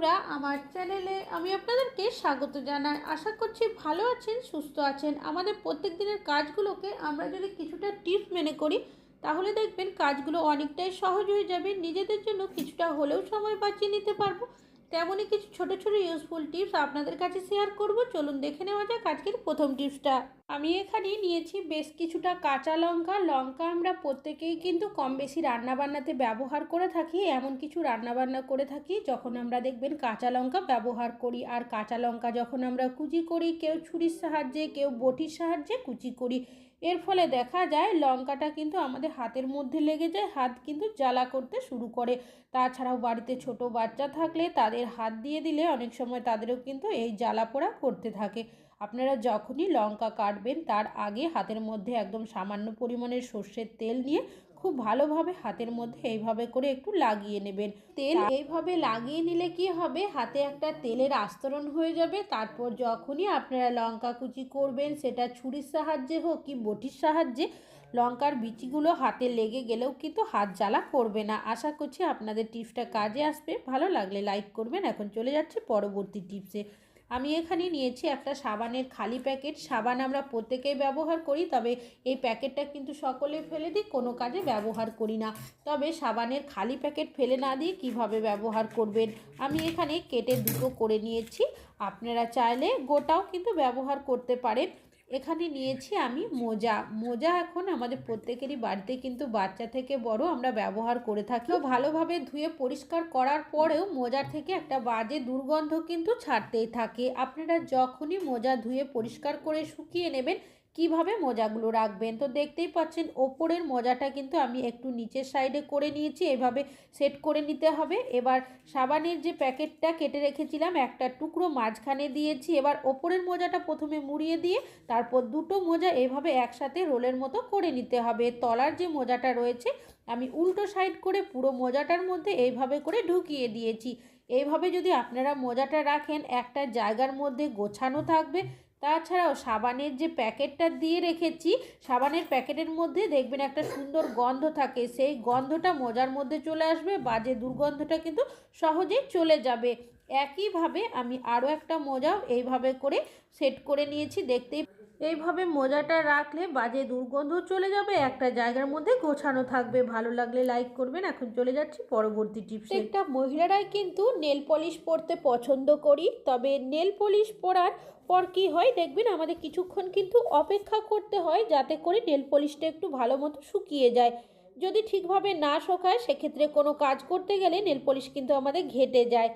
বন্ধুরা, আমার চ্যানেলে আমি আপনাদেরকে স্বাগত জানাই। আশা করছি ভালো আছেন, সুস্থ আছেন। আমাদের প্রত্যেক দিনের কাজগুলোকে আমরা যদি কিছুটা টিপস মেনে করি, তাহলে দেখবেন কাজগুলো অনেকটাই সহজ হয়ে যাবে। নিজেদের জন্য কিছুটা হলেও সময় বাঁচিয়ে নিতে পারব। তেমনই কিছু ছোট ছোট ইউজফুল টিপস আপনাদের কাছে শেয়ার করব। চলুন দেখে নেওয়া যাক আজকের প্রথম টিপসটা আমি এখানে নিয়েছি বেশ কিছুটা কাঁচা লঙ্কা। লঙ্কা আমরা প্রত্যেকেই কিন্তু কম বেশি রান্নাবান্নাতে ব্যবহার করে থাকি, এমন কিছু রান্নাবান্না করে থাকি যখন আমরা দেখবেন কাঁচা লঙ্কা ব্যবহার করি। আর কাঁচা লঙ্কা যখন আমরা কুচি করি, কেউ ছুরির সাহায্যে, কেউ বটির সাহায্যে কুচি করি। এর ফলে দেখা যায় লঙ্কাটা কিন্তু আমাদের হাতের মধ্যে লেগে যায়, হাত কিন্তু জ্বালা করতে শুরু করে। তাছাড়াও বাড়িতে ছোট বাচ্চা থাকলে তাদের হাত দিয়ে দিলে অনেক সময় তাদেরও কিন্তু এই জ্বালা পোড়া করতে থাকে। আপনারা যখনই লঙ্কা কাটবেন, তার আগে হাতের মধ্যে একদম সামান্য পরিমাণের সর্ষের তেল নিয়ে খুব ভালোভাবে হাতের মধ্যে এইভাবে করে একটু লাগিয়ে নেবেন। তেল এইভাবে লাগিয়ে নিলে কি হবে? হাতে একটা তেলের আস্তরণ হয়ে যাবে। তারপর যখনই আপনারা লঙ্কা কুচি করবেন সেটা ছুরির সাহায্যে হোক কি বটির সাহায্যে লঙ্কার বিচিগুলো হাতে লেগে গেলেও কিন্তু হাত জ্বালা করবে না। আশা করছি আপনাদের টিপসটা কাজে আসবে। ভালো লাগলে লাইক করবেন। এখন চলে যাচ্ছে পরবর্তী টিপসে। আমি এখানে নিয়েছি একটা সাবানের খালি প্যাকেট। সাবান আমরা প্রত্যেকেই ব্যবহার করি, তবে এই প্যাকেটটা কিন্তু সকলে ফেলে দিই, কোনো কাজে ব্যবহার করি না। তবে সাবানের খালি প্যাকেট ফেলে না দিয়ে কীভাবে ব্যবহার করবেন? আমি এখানে কেটে দুটো করে নিয়েছি। আপনারা চাইলে গোটাও কিন্তু ব্যবহার করতে পারেন। এখানে নিয়েছি আমি মোজা। মোজা এখন আমাদের প্রত্যেকেরই বাড়িতে কিন্তু বাচ্চা থেকে বড় আমরা ব্যবহার করে থাকি। ভালোভাবে ধুয়ে পরিষ্কার করার পরেও মোজার থেকে একটা বাজে দুর্গন্ধ কিন্তু ছাড়তেই থাকে। আপনারা যখনই মোজা ধুয়ে পরিষ্কার করে শুকিয়ে নেবেন কীভাবে মোজাগুলো রাখবেন? তো দেখতেই পাচ্ছেন, ওপরের মোজাটা কিন্তু আমি একটু নিচের সাইডে করে নিয়েছি, এভাবে সেট করে নিতে হবে। এবার সাবানের যে প্যাকেটটা কেটে রেখেছিলাম, একটা টুকরো মাঝখানে দিয়েছি। এবার ওপরের মোজাটা প্রথমে মুড়িয়ে দিয়ে, তারপর দুটো মোজা এভাবে একসাথে রোলের মতো করে নিতে হবে। তলার যে মোজাটা রয়েছে, আমি উল্টো সাইড করে পুরো মোজাটার মধ্যে এইভাবে করে ঢুকিয়ে দিয়েছি। এইভাবে যদি আপনারা মোজাটা রাখেন, একটা জায়গার মধ্যে গোছানো থাকবে তাছাড়াও সাবানের যে প্যাকেটটা দিয়ে রেখেছি, সাবানের প্যাকেটের মধ্যে দেখবেন একটা সুন্দর গন্ধ থাকে। সেই গন্ধটা মজার মধ্যে চলে আসবে বাজে দুর্গন্ধটা কিন্তু সহজেই চলে যাবে। একইভাবে আমি আরও একটা মজাও এইভাবে করে সেট করে নিয়েছি, দেখতেই এইভাবে মোজাটা রাখলে বাজে দুর্গন্ধ চলে যাবে, একটা জায়গার মধ্যে গোছানো থাকবে। ভালো লাগলে লাইক করবেন। এখন চলে যাচ্ছি পরবর্তী টিপস একটা মহিলারাই কিন্তু নেল পলিশ পরতে পছন্দ করি, তবে নেল পলিশ পরার পর কি হয় দেখবেন আমাদের কিছুক্ষণ কিন্তু অপেক্ষা করতে হয় যাতে করে নেল পলিশটা একটু ভালো মতো শুকিয়ে যায়। যদি ঠিকভাবে না শোকায়, সেক্ষেত্রে কোনো কাজ করতে গেলে নেল পলিশ কিন্তু আমাদের ঘেটে যায়।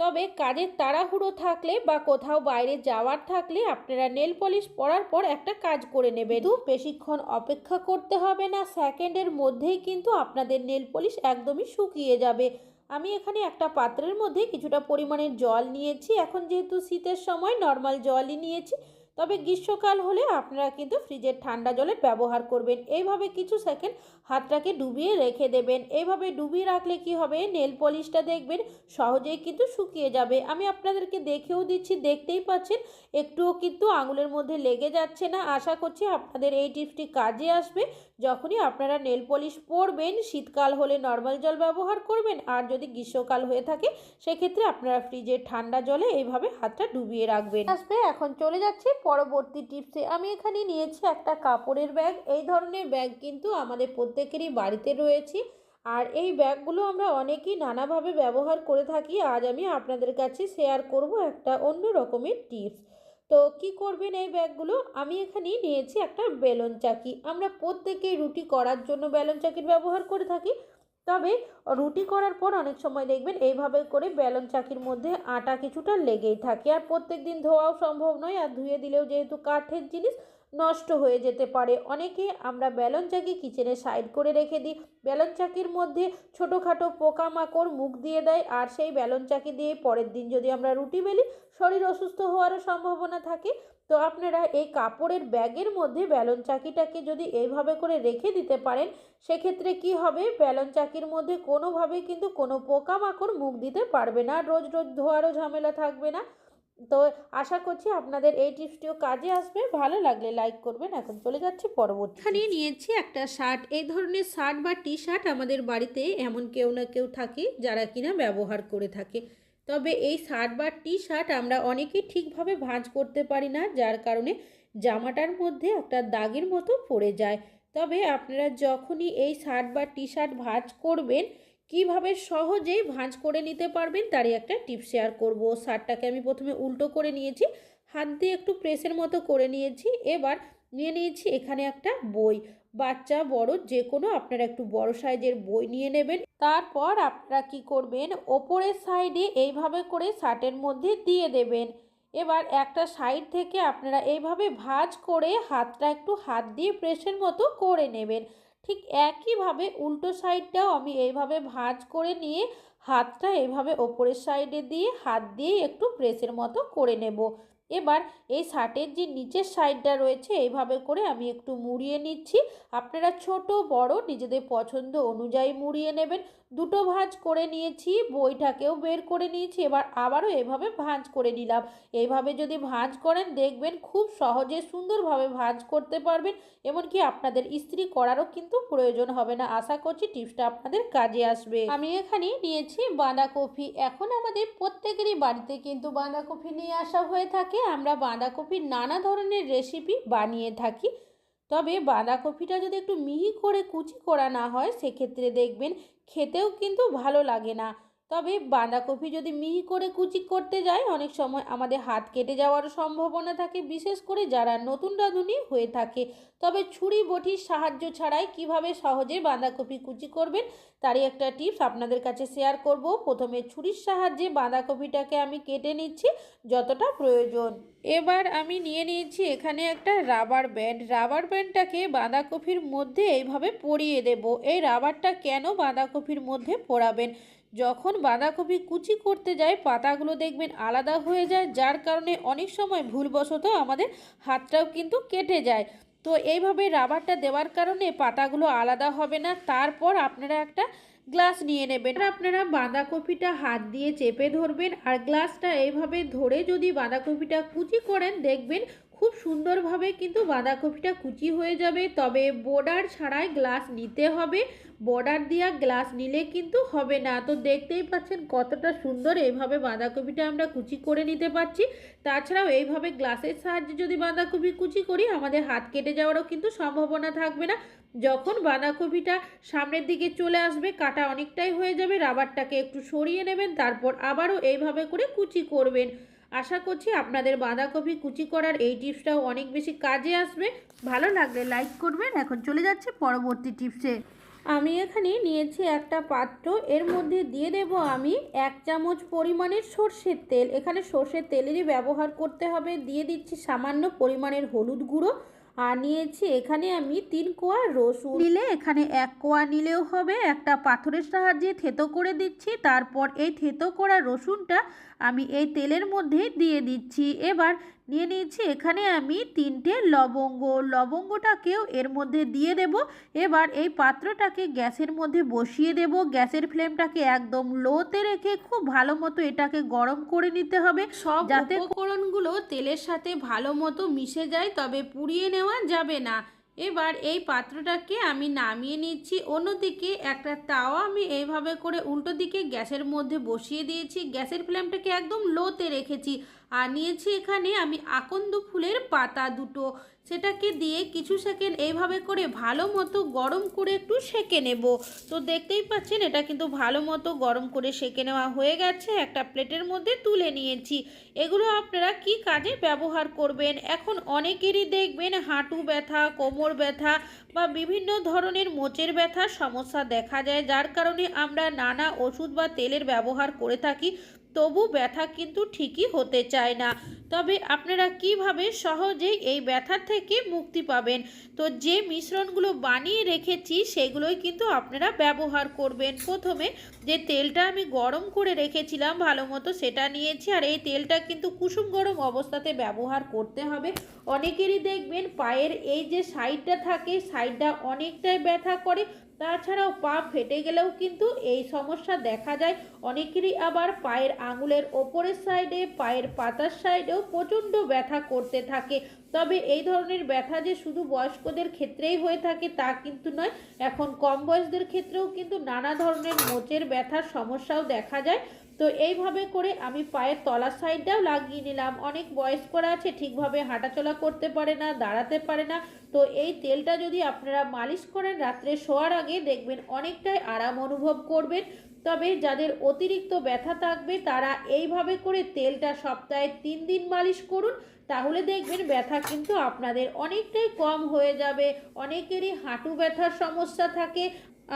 তবে কাজের তাড়াহুড়ো থাকলে বা কোথাও বাইরে যাওয়ার থাকলে আপনারা নেল পলিশ পরার পর একটা কাজ করে নেবেন। দু বেশিক্ষণ অপেক্ষা করতে হবে না, সেকেন্ডের মধ্যেই কিন্তু আপনাদের নেল পলিশ একদমই শুকিয়ে যাবে। আমি এখানে একটা পাত্রের মধ্যে কিছুটা পরিমাণের জল নিয়েছি। এখন যেহেতু শীতের সময়, নর্মাল জলই নিয়েছি। তবে গ্রীষ্মকাল হলে আপনারা কিন্তু ফ্রিজের ঠান্ডা জলের ব্যবহার করবেন। এইভাবে কিছু সেকেন্ড হাতটাকে ডুবিয়ে রেখে দেবেন। এইভাবে ডুবিয়ে রাখলে কি হবে? নেল পলিশটা দেখবেন, সহজেই কিন্তু শুকিয়ে যাবে। আমি আপনাদেরকে দেখেও দিচ্ছি, দেখতেই পাচ্ছেন, একটুও কিন্তু আঙুলের মধ্যে লেগে যাচ্ছে না। আশা করছি আপনাদের এই টিপসটি কাজে আসবে। যখনই আপনারা নেল পলিশ পরবেন, শীতকাল হলে নর্মাল জল ব্যবহার করবেন। আর যদি গ্রীষ্মকাল হয়ে থাকে, সেক্ষেত্রে আপনারা ফ্রিজের ঠান্ডা জলে এইভাবে হাতটা ডুবিয়ে রাখবেন। আসবে, এখন চলে যাচ্ছে পরবর্তী টিপসে, আমি এখানে নিয়েছি একটা কাপড়ের ব্যাগ। এই ধরনের ব্যাগ কিন্তু আমাদের প্রত্যেকেরই বাড়িতে রয়েছে। আর এই ব্যাগগুলো আমরা অনেকেই নানাভাবে ব্যবহার করে থাকি। আজ আমি আপনাদের কাছে শেয়ার করব একটা অন্য রকমের টিপস। তো কি করবেন এই ব্যাগগুলো? আমি এখানে নিয়েছি একটা বেলন চাকি। আমরা প্রত্যেকেই রুটি করার জন্য বেলন চাকির ব্যবহার করে থাকি। তবে রুটি করার পর অনেক সময় দেখবেন এইভাবে করে বেলন চাকির মধ্যে আটা কিছুটা লেগেই থাকে। আর প্রত্যেক দিন ধোয়াও সম্ভব নয়, আর ধুয়ে দিলেও যেহেতু কাঠের জিনিস নষ্ট হয়ে যেতে পারে। অনেকে আমরা বেলন চাকি কিচেনে সাইড করে রেখে দিই। বেলন চাকির মধ্যে ছোটোখাটো পোকামাকড় মুখ দিয়ে দেয়, আর সেই বেলন চাকি দিয়ে পরের দিন যদি আমরা রুটি বেলি, শরীর অসুস্থ হওয়ারও সম্ভাবনা থাকে। তো আপনারা এই কাপড়ের ব্যাগের মধ্যে ব্যালন চাকিটাকে যদি এইভাবে করে রেখে দিতে পারেন সেক্ষেত্রে কি হবে? ব্যালন চাকির মধ্যে কোনোভাবেই কিন্তু কোনো পোকামাকড় মুখ দিতে পারবে না। রোজ রোজ ধোয়ারও ঝামেলা থাকবে না। তো আশা করছি আপনাদের এই টিপসটিও কাজে আসবে। ভালো লাগলে লাইক করবেন। এখন চলে যাচ্ছে পরবর্তী এখানে নিয়েছি একটা শার্ট। এই ধরনের শার্ট বা টি শার্ট আমাদের বাড়িতে এমন কেউ না কেউ থাকে যারা কিনা ব্যবহার করে থাকে। তবে এই শার্ট বা টি শার্ট আমরা অনেকেই ঠিকভাবে ভাঁজ করতে পারি না, যার কারণে জামাটার মধ্যে একটা দাগের মতো পড়ে যায়। তবে আপনারা যখনই এই শার্ট বা টি শার্ট ভাঁজ করবেন, কীভাবে সহজেই ভাঁজ করে নিতে পারবেন তারই একটা টিপ শেয়ার করব। শার্টটাকে আমি প্রথমে উল্টো করে নিয়েছি, হাত দিয়ে একটু প্রেসের মতো করে নিয়েছি, এবার নিয়ে নিয়েছি এখানে একটা বই। বাচ্চা, বড় যে কোনো আপনারা একটু বড় সাইজের বই নিয়ে নেবেন। তারপর আপনারা কি করবেন? ওপরের সাইডে এইভাবে করে শার্টের মধ্যে দিয়ে দেবেন। এবার একটা সাইড থেকে আপনারা এইভাবে ভাঁজ করে হাতটা একটু হাত দিয়ে প্রেসের মতো করে নেবেন। ঠিক একইভাবে উল্টো সাইডটাও আমি এইভাবে ভাঁজ করে নিয়ে হাতটা এইভাবে ওপরের সাইডে দিয়ে, হাত দিয়ে একটু প্রেসের মতো করে নেব। এবার এই শার্টের যে নিচের সাইডটা রয়েছে এইভাবে করে আমি একটু মুড়িয়ে নিচ্ছি। আপনারা ছোট, বড়, নিজেদের পছন্দ অনুযায়ী মুড়িয়ে নেবেন। দুটো ভাঁজ করে নিয়েছি, বইটাকেও বের করে নিয়েছি, এবার আবারও এভাবে ভাঁজ করে নিলাম। এইভাবে যদি ভাঁজ করেন, দেখবেন খুব সহজে সুন্দরভাবে ভাঁজ করতে পারবেন, এমনকি আপনাদের ইস্ত্রি করারও কিন্তু প্রয়োজন হবে না। আশা করছি টিপসটা আপনাদের কাজে আসবে। আমি এখানে নিয়েছি বাঁধাকপি। এখন আমাদের প্রত্যেকেরই বাড়িতে কিন্তু বাঁধাকপি নিয়ে আসা হয়ে থাকে। আমরা বাঁধাকপির নানা ধরনের রেসিপি বানিয়ে থাকি। তবে বাঁধাকপিটা যদি একটু মিহি করে কুচি করা না হয়, সেক্ষেত্রে দেখবেন খেতেও কিন্তু ভালো লাগে না। তবে বাঁধাকপি যদি মিহি করে কুচি করতে যায়, অনেক সময় আমাদের হাত কেটে যাওয়ারও সম্ভাবনা থাকে, বিশেষ করে যারা নতুন রাঁধুনি হয়ে থাকে। তবে ছুরি বটির সাহায্য ছাড়াই কীভাবে সহজে বাঁধাকপি কুচি করবেন, তারই একটা টিপস আপনাদের কাছে শেয়ার করব। প্রথমে ছুরির সাহায্যে বাঁধাকপিটাকে আমি কেটে নিচ্ছি যতটা প্রয়োজন। এবার আমি নিয়ে নিয়েছি এখানে একটা রাবার ব্যান্ড। রাবার ব্যান্ডটাকে বাঁধাকপির মধ্যে এইভাবে পরিয়ে দেব। এই রাবারটা কেন বাঁধাকপির মধ্যে পরাবেন যখন বাঁধাকপি কুচি করতে যায় পাতাগুলো দেখবেন আলাদা হয়ে যায়, যার কারণে অনেক সময় ভুলবশত আমাদের হাতটাও কিন্তু কেটে যায়। তো এইভাবে রাবারটা দেওয়ার কারণে পাতাগুলো আলাদা হবে না। তারপর আপনারা একটা গ্লাস নিয়ে নেবেন। আপনারা বাঁধাকপিটা হাত দিয়ে চেপে ধরবেন। আর গ্লাসটা এইভাবে ধরে যদি বাঁধাকপিটা কুচি করেন, দেখবেন খুব সুন্দরভাবে কিন্তু বাঁধাকপিটা কুচি হয়ে যাবে। তবে বর্ডার ছাড়াই গ্লাস নিতে হবে। বর্ডার দেওয়া গ্লাস নিলে কিন্তু হবে না। তো দেখতেই পাচ্ছেন কতটা সুন্দর এইভাবে বাঁধাকপিটা আমরা কুচি করে নিতে পারছি। তাছাড়াও এইভাবে গ্লাসের সাহায্যে যদি বাঁধাকপি কুচি করি, আমাদের হাত কেটে যাওয়ারও কিন্তু সম্ভাবনা থাকবে না। যখন বাঁধাকপিটা সামনের দিকে চলে আসবে, কাটা অনেকটাই হয়ে যাবে। রাবারটাকে একটু সরিয়ে নেবেন, তারপর আবারও এইভাবে করে কুচি করবেন। আশা করছি আপনাদের বাঁধাকপি কুচি করার এই টিপসটাও অনেক বেশি কাজে আসবে। ভালো লাগলে লাইক করবেন। এখন চলে যাচ্ছে পরবর্তী টিপসে। আমি এখানে নিয়েছি একটা পাত্র। এর মধ্যে দিয়ে দেব আমি এক চামচ পরিমাণের সর্ষের তেল। এখানে সর্ষের তেলেরই ব্যবহার করতে হবে। দিয়ে দিচ্ছি সামান্য পরিমাণের হলুদ গুঁড়ো। আর নিয়েছি এখানে আমি তিন কোয়া রসুন। নিলে এখানে এক কোয়া নিলেও হবে, একটা পাথরের সাহায্যে থেতো করে দিচ্ছি, তারপর এই থেতো করা রসুনটা আমি এই তেলের মধ্যে দিয়ে দিচ্ছি। এবার নিয়ে নিয়েছি। এখানে আমি তিনটে লবঙ্গ। লবঙ্গটাকেও এর মধ্যে দিয়ে দেব। এবার এই পাত্রটাকে গ্যাসের মধ্যে বসিয়ে দেব। গ্যাসের ফ্লেমটাকে একদম লোতে রেখে খুব ভালো মতো এটাকে গরম করে নিতে হবে। সব যাতে উপকরণগুলো তেলের সাথে ভালো মতো মিশে যায় তবে পুড়িয়ে নেওয়া যাবে না। এবার এই পাত্রটাকে আমি নামিয়ে নিচ্ছি। অন্যদিকে একটা তাওয়া আমি এইভাবে করে উল্টো দিকে গ্যাসের মধ্যে বসিয়ে দিয়েছি। গ্যাসের ফ্লেমটাকে একদম লোতে রেখেছি। আর নিয়েছি এখানে আমি আকন্দ ফুলের পাতা দুটো। সেটাকে দিয়ে কিছু সেকেন্ড এইভাবে করে ভালো মতো গরম করে একটু সেকে নেব। তো দেখতেই পাচ্ছেন, এটা কিন্তু ভালো মতো গরম করে সেকে নেওয়া হয়ে গেছে। একটা প্লেটের মধ্যে তুলে নিয়েছি। এগুলো আপনারা কি কাজে ব্যবহার করবেন? এখন অনেকেরই দেখবেন হাঁটু ব্যথা, কোমর ব্যথা বা বিভিন্ন ধরনের মোচের ব্যথার সমস্যা দেখা যায়। যার কারণে আমরা নানা ওষুধ বা তেলের ব্যবহার করে থাকি। তবু ব্যথা কিন্তু ঠিকই হতে চায় না। তবে আপনারা কীভাবে সহজেই এই ব্যথা থেকে মুক্তি পাবেন? তো যে মিশ্রণগুলো বানিয়ে রেখেছি, সেগুলোই কিন্তু আপনারা ব্যবহার করবেন। প্রথমে যে তেলটা আমি গরম করে রেখেছিলাম ভালো মতো, সেটা নিয়েছি। আর এই তেলটা কিন্তু কুসুম গরম অবস্থাতে ব্যবহার করতে হবে। অনেকেরই দেখবেন পায়ের এই যে সাইডটা থাকে, সাইডটা অনেকটাই ব্যথা করে। তাছাড়াও পা ফেটে গেলেও কিন্তু এই সমস্যা দেখা যায়। অনেকেরই আবার পায়ের আঙুলের ওপরের সাইডে পায়ের পাতার সাইডেও প্রচণ্ড ব্যথা করতে থাকে। তবে এই ধরনের ব্যথা যে শুধু বয়স্কদের ক্ষেত্রেই হয়ে থাকে তা কিন্তু নয়, এখন কম বয়সদের ক্ষেত্রেও কিন্তু নানা ধরনের মোচের ব্যথার সমস্যাও দেখা যায়। তো এইভাবে করে আমি পায়ের তলার সাইডটাও লাগিয়ে নিলাম। অনেক বয়স্করা আছে, ঠিকভাবে হাঁটাচলা করতে পারে না, দাঁড়াতে পারে না। তো এই তেলটা যদি আপনারা মালিশ করেন রাত্রে শোয়ার আগে, দেখবেন অনেকটাই আরাম অনুভব করবেন। তবে যাদের অতিরিক্ত ব্যথা থাকবে, তারা এইভাবে করে তেলটা সপ্তাহে তিন দিন মালিশ করুন। তাহলে দেখবেন ব্যথা কিন্তু আপনাদের অনেকটাই কম হয়ে যাবে। অনেকেরই হাঁটু ব্যথার সমস্যা থাকে,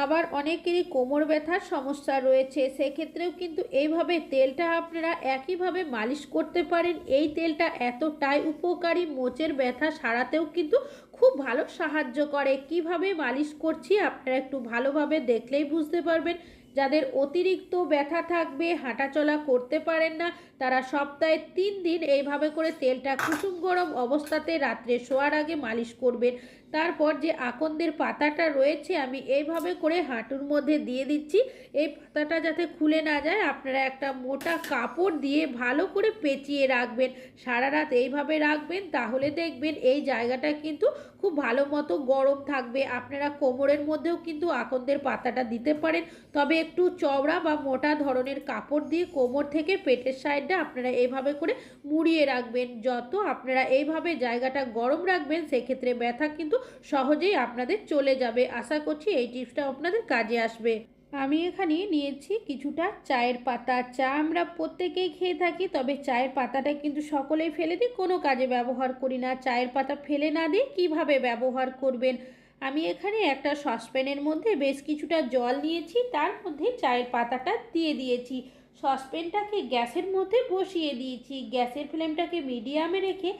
আবার অনেকেরই কোমর ব্যথার সমস্যা রয়েছে। সেক্ষেত্রেও কিন্তু এইভাবে তেলটা আপনারা একইভাবে মালিশ করতে পারেন। এই তেলটা এতটাই উপকারী, মোচের ব্যথা সারাতেও কিন্তু খুব ভালো সাহায্য করে। কীভাবে মালিশ করছি আপনারা একটু ভালোভাবে দেখলেই বুঝতে পারবেন। যাদের অতিরিক্ত ব্যথা থাকবে, হাঁটাচলা করতে পারেন না, তারা সপ্তাহে তিন দিন এইভাবে করে তেলটা কুসুম গরম অবস্থাতে রাত্রে শোয়ার আগে মালিশ করবেন। তারপর যে আকন্দের পাতাটা রয়েছে, আমি এইভাবে করে হাঁটুর মধ্যে দিয়ে দিচ্ছি। এই পাতাটা যাতে খুলে না যায়, আপনারা একটা মোটা কাপড় দিয়ে ভালো করে পেঁচিয়ে রাখবেন। সারা রাত এইভাবে রাখবেন, তাহলে দেখবেন এই জায়গাটা কিন্তু খুব ভালো মতো গরম থাকবে। আপনারা কোমরের মধ্যেও কিন্তু আকন্দের পাতাটা দিতে পারেন। তবে একটু চওড়া বা মোটা ধরনের কাপড় দিয়ে কোমর থেকে পেটের সাইডটা আপনারা এইভাবে করে মুড়িয়ে রাখবেন। যত আপনারা এইভাবে জায়গাটা গরম রাখবেন, সেক্ষেত্রে ব্যথা কিন্তু সহজেই আপনাদের চলে যাবে। আশা করছি এই টিপসটা আপনাদের কাজে আসবে। আমি এখানে নিয়েছি কিছুটা চায়ের পাতা। চা আমরা প্রত্যেকেই খেয়ে থাকি, তবে চায়ের পাতাটা কিন্তু সকলেই ফেলে দিই, কোনো কাজে ব্যবহার করি না। চায়ের পাতা ফেলে না দিয়ে কীভাবে ব্যবহার করবেন? আমি এখানে একটা সসপ্যানের মধ্যে বেশ কিছুটা জল নিয়েছি, তার মধ্যে চায়ের পাতাটা দিয়ে দিয়েছি। সসপ্যানটাকে গ্যাসের মধ্যে বসিয়ে দিয়েছি। গ্যাসের ফ্লেমটাকে মিডিয়ামে রেখে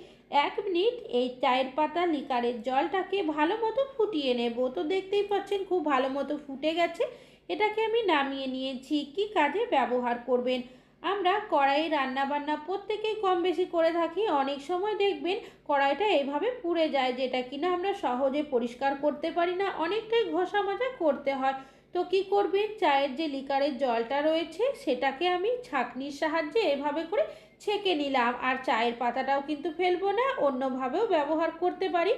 এক মিনিট এই চায়ের পাতা লিকারের জলটাকে ভালো মতো ফুটিয়ে নেব। তো দেখতেই পাচ্ছেন, খুব ভালো মতো ফুটে গেছে। এটাকে আমি নামিয়ে নিয়েছি। কি কাজে ব্যবহার করবেন? আমরা কড়াই রান্না বান্না প্রত্যেকেই কম বেশি করে থাকি। অনেক সময় দেখবেন কড়াইটা এইভাবে পুড়ে যায়, যেটা কিনা আমরা সহজে পরিষ্কার করতে পারি না। অনেকটাই ঘষা মাজা করতে হয়। তো কি করবেন? চায়ের যে লিকারের জলটা রয়েছে, সেটাকে আমি ছাঁকনির সাহায্যে এভাবে করে ছেঁকে নিলাম। আর চায়ের পাতাটাও কিন্তু ফেলব না, অন্যভাবেও ব্যবহার করতে পারি।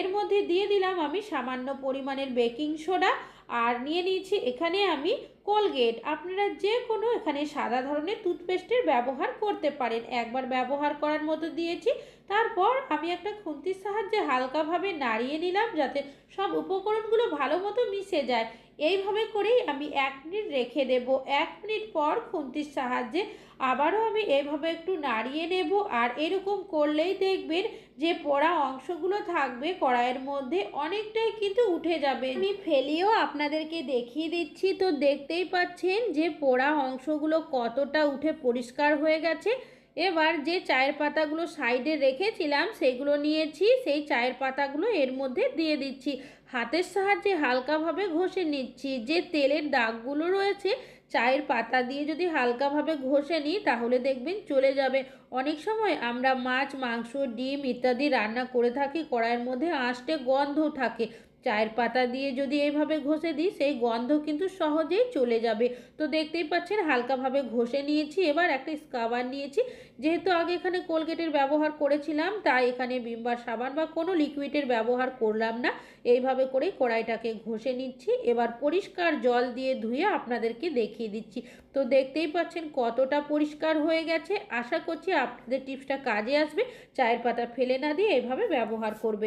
এর মধ্যে দিয়ে দিলাম আমি সামান্য পরিমাণের বেকিং সোডা। আর নিয়ে নিয়েছি এখানে আমি কোলগেট আপনারা যে কোনো এখানে সাদা ধরনের টুথপেস্টের ব্যবহার করতে পারেন। একবার ব্যবহার করার মতো দিয়েছি। তারপর আমি একটা খুন্তির সাহায্যে হালকাভাবে নাড়িয়ে নিলাম যাতে সব উপকরণগুলো ভালো মতো মিশে যায়। এইভাবে করেই আমি এক মিনিট রেখে দেব। এক মিনিট পর খুন্তির সাহায্যে আবারও আমি এভাবে একটু নাড়িয়ে নেব আর এরকম করলেই দেখবেন যে পোড়া অংশগুলো থাকবে কড়াইয়ের মধ্যে অনেকটাই কিন্তু উঠে যাবে। আমি ফেলিও আপনাদেরকে দেখিয়ে দিচ্ছি। তো দেখতেই পাচ্ছেন যে পোড়া অংশগুলো কতটা উঠে পরিষ্কার হয়ে গেছে। এবার যে চায়ের পাতাগুলো সাইডে রেখেছিলাম, সেগুলো নিয়েছি, সেই চায়ের পাতাগুলো এর মধ্যে দিয়ে দিচ্ছি। হাতের সাহায্যে হালকাভাবে ঘষে নিচ্ছি। যে তেলের দাগগুলো রয়েছে, চায়ের পাতা দিয়ে যদি হালকাভাবে ঘষে নিই, তাহলে দেখবেন চলে যাবে। অনেক সময় আমরা মাছ, মাংস, ডিম ইত্যাদি রান্না করে থাকি, কড়াইয়ের মধ্যে আঁশটে গন্ধ থাকে। চায়ের পাতা দিয়ে যদি এইভাবে ঘষে দিই, সেই গন্ধ কিন্তু সহজেই চলে যাবে। তো দেখতেই পাচ্ছেন, হালকাভাবে ঘষে নিয়েছি, এবার একটা স্কাবার নিয়েছি। যেহেতু আগে এখানে কোলগেটের ব্যবহার করেছিলাম, তাই এখানে বিম্বার সাবান বা কোনো লিকুইডের ব্যবহার করলাম না। এইভাবে করেই কড়াইটাকে ঘষে নিচ্ছি। এবার পরিষ্কার জল দিয়ে ধুয়ে আপনাদেরকে দেখিয়ে দিচ্ছি। তো দেখতেই পাচ্ছেন, কতটা পরিষ্কার হয়ে গেছে। আশা করছি আপনাদের টিপসটা কাজে আসবে। চায়ের পাতা ফেলে না দিয়ে এইভাবে ব্যবহার করবে